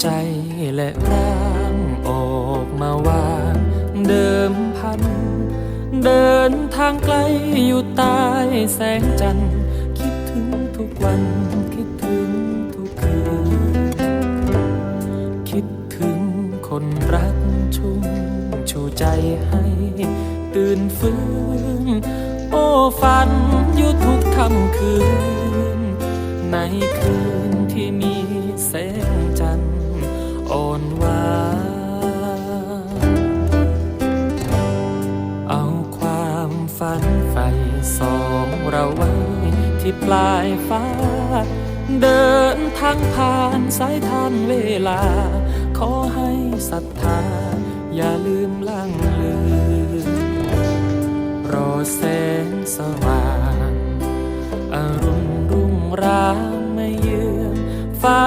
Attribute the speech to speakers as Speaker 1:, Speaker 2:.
Speaker 1: ใจและร่างออกมาวางเดิมพัน เดินทางไกลอยู่ใต้แสงจันทร์คิดถึงทุกวัน คิดถึงทุกคืน คิดถึงคนรักชุ่มชูใจให้ตื่นฟื้น โอ้ฝันอยู่ทุกค่ำคืน ในคืนที่มีแสง อ่อนหวานเอาความฝันใฝ่สองเราไว้ที่ปลายฟ้า เดินทางผ่านสายทานเวลา ขอให้ศรัทธา อย่าลืมล่างลืมรอแสงสว่างอรุณรุ่งรางไม่เยือนฟ้า